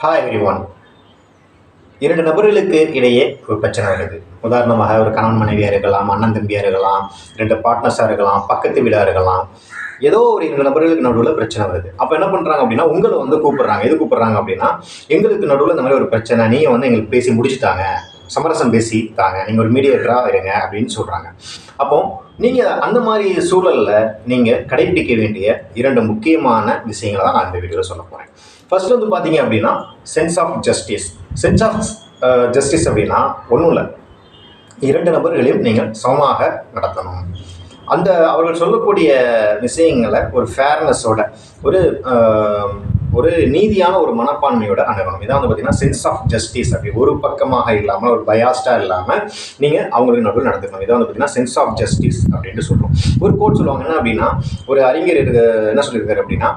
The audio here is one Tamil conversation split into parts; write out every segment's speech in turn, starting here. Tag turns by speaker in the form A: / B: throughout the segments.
A: ஹாய் எவ்ரி ஒன் இரண்டு நபர்களுக்கு இடையே ஒரு பிரச்சனை வருது உதாரணமாக ஒரு கணவன் மனைவியாக இருக்கலாம் அண்ணன் தம்பியாக இருக்கலாம் ரெண்டு பார்ட்னர்ஸாக இருக்கலாம் பக்கத்து வீடாக இருக்கலாம். ஏதோ ஒரு இரண்டு நபர்களுக்கு நடுவில் பிரச்சனை வருது. அப்போ என்ன பண்ணுறாங்க அப்படின்னா உங்களை வந்து கூப்பிட்றாங்க. எது கூப்பிட்றாங்க அப்படின்னா எங்களுக்கு நடுவில் இந்த மாதிரி ஒரு பிரச்சனை நீங்கள் வந்து எங்களுக்கு பேசி முடிச்சுட்டாங்க. சமரசம் பேசி தாங்க நீங்கள் ஒரு மீடியேட்டராக இருங்க அப்படின்னு சொல்கிறாங்க அப்போ நீங்கள் அந்த மாதிரி சூழலில் நீங்கள் கடைபிடிக்க வேண்டிய இரண்டு முக்கியமான விஷயங்களை தான் நான் இந்த வீடியோவில் சொல்ல போகிறேன் ஃபர்ஸ்ட் வந்து பார்த்தீங்க அப்படின்னா sense of justice sense of justice அப்படின்னா ஒன்றும் இல்லை. இரண்டு நபர்களையும் நீங்கள் சமமாக நடத்தணும். அந்த அவர்கள் சொல்லக்கூடிய விஷயங்களை ஒரு ஃபேர்னஸோட ஒரு ஒரு நீதியான ஒரு மனப்பான்மையோட அணுகணும். இதான் வந்து பார்த்தீங்கன்னா சென்ஸ் ஆஃப் ஜஸ்டிஸ் அப்படி ஒரு பக்கமாக இல்லாமல் ஒரு பயாஸ்டாக இல்லாமல் நீங்கள் அவங்களுக்கு நடுவில் நடந்துக்கணும். இதான் வந்து பார்த்தீங்கன்னா சென்ஸ் ஆஃப் ஜஸ்டிஸ் அப்படின்ட்டு சொல்கிறோம் ஒரு கோட் சொல்லுவாங்க என்ன அப்படின்னா ஒரு அறிஞர் என்ன சொல்லியிருக்காரு அப்படின்னா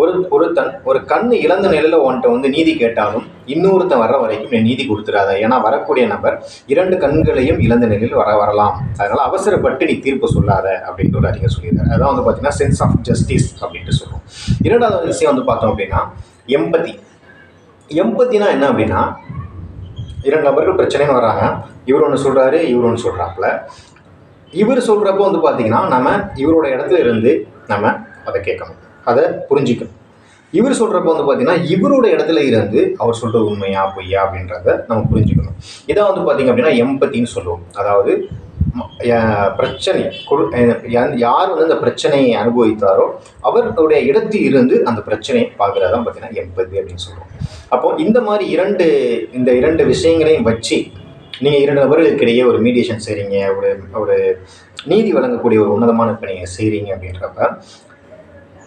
A: ஒரு ஒருத்தன் ஒரு கண் இழந்த நிலையில் உன்ட்ட வந்து நீதி கேட்டாலும் இன்னொருத்தன் வர்ற வரைக்கும் நீ நீதி கொடுத்துடாத. ஏன்னா வரக்கூடிய நபர் இரண்டு கண்களையும் இழந்த நிலையில் வர வரலாம். அதனால் அவசரப்பட்டு நீ தீர்ப்பு சொல்லாத அப்படின்ட்டு ஒரு அறிஞர் சொல்லியிருக்காரு. அதான் வந்து பார்த்தீங்கன்னா சென்ஸ் ஆஃப் ஜஸ்டிஸ் அப்படின்ட்டு சொல்லுவோம் இரண்டாவது விஷயம் வந்து பார்த்தோம் அப்படின்னா எம்பதி எம்பத்தினா என்ன அப்படின்னா இரண்டு நபர்கள் பிரச்சனைன்னு வராங்க இவர் ஒன்று சொல்கிறாரு இவர் ஒன்று சொல்கிறாப்புல இவர் சொல்கிறப்போ வந்து பார்த்தீங்கன்னா நம்ம இவரோட இடத்துல இருந்து நம்ம அதை கேட்கணும். அதை புரிஞ்சிக்கணும். இவர் சொல்கிறப்ப வந்து பார்த்தீங்கன்னா இவரோட இடத்துல இருந்து அவர் சொல்கிறது உண்மையா பொய்யா அப்படின்றத நம்ம புரிஞ்சுக்கணும். இதை வந்து பார்த்தீங்க அப்படின்னா எம்பத்தின்னு சொல்லுவோம். அதாவது ம- ய- பிரச்சனை கொடு யார் வந்து அந்த பிரச்சனையை அனுபவித்தாரோ அவர்களுடைய இடத்தில் இருந்து அந்த பிரச்சனையை பார்க்குறது தான் பார்த்தீங்கன்னா எம்பதி அப்படின்னு சொல்லுவோம். அப்போ இந்த மாதிரி இரண்டு இந்த இரண்டு விஷயங்களையும் வச்சு நீங்கள் இரண்டு நபர்களுக்கு இடையே ஒரு மீடியேஷன் செய்கிறீங்க ஒரு ஒரு நீதி வழங்கக்கூடிய ஒரு உன்னதமான பணியை செய்கிறீங்க அப்படின்றப்ப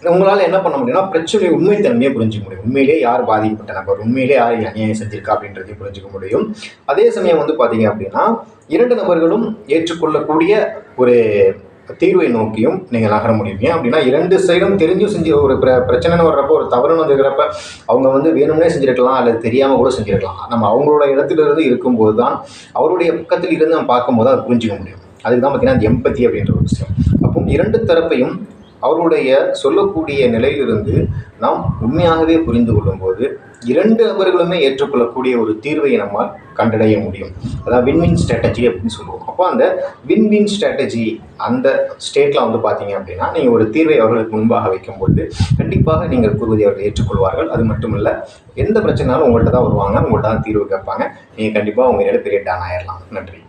A: உங்களால் என்ன பண்ண முடியும்னா பிரச்சனை உண்மைத்தன்மையை புரிஞ்சிக்க முடியும். உண்மையிலே யார் பாதிக்கப்பட்ட நபர் உண்மையிலே யார் அநியாயம் செஞ்சிருக்கா அப்படின்றதையும் புரிஞ்சுக்க முடியும். அதே சமயம் வந்து பார்த்தீங்க அப்படின்னா இரண்டு நபர்களும் ஏற்றுக்கொள்ளக்கூடிய ஒரு தீர்வை நோக்கியும் நீங்கள் நகர முடியும். ஏன் அப்படின்னா இரண்டு சைடும் தெரிஞ்சும் செஞ்சு ஒரு பிர பிரச்சனைன்னு வர்றப்போ ஒரு தவறுன்னு வந்துருக்கிறப்ப அவங்க வந்து வேணும்னே செஞ்சிருக்கலாம் அல்லது தெரியாமல் கூட செஞ்சிருக்கலாம். நம்ம அவங்களோட இடத்துல இருந்து இருக்கும்போது தான் அவருடைய பக்கத்தில் இருந்து நம்ம பார்க்கும்போது அதை புரிஞ்சிக்க முடியும். அதுக்கு தான் பார்த்தீங்கன்னா எம்பத்தி அப்படின்ற ஒரு விஷயம். அப்போ இரண்டு தரப்பையும் அவருடைய சொல்லக்கூடிய நிலையிலிருந்து நாம் உண்மையாகவே புரிந்து கொள்ளும்போது இரண்டு நபர்களுமே ஏற்றுக்கொள்ளக்கூடிய ஒரு தீர்வை நம்மால் கண்டடைய முடியும். அதான் வின்வின் ஸ்ட்ராட்டஜி அப்படின்னு சொல்லுவோம். அப்போ அந்த வின்வின் ஸ்ட்ராட்டஜி அந்த ஸ்டேட்டில் வந்து பார்த்தீங்க அப்படின்னா நீங்கள் ஒரு தீர்வை அவர்களுக்கு முன்பாக வைக்கும்பொழுது கண்டிப்பாக நீங்கள் கூறுவதை அவர்கள் ஏற்றுக்கொள்வார்கள். அது மட்டும் இல்லை எந்த பிரச்சனைனாலும் உங்கள்கிட்ட தான் வருவாங்க உங்கள்கிட்ட தான் தீர்வு கேட்பாங்க. நீங்கள் கண்டிப்பாக உங்கள் பெரிய டான் ஆயிடலாம் நன்றி.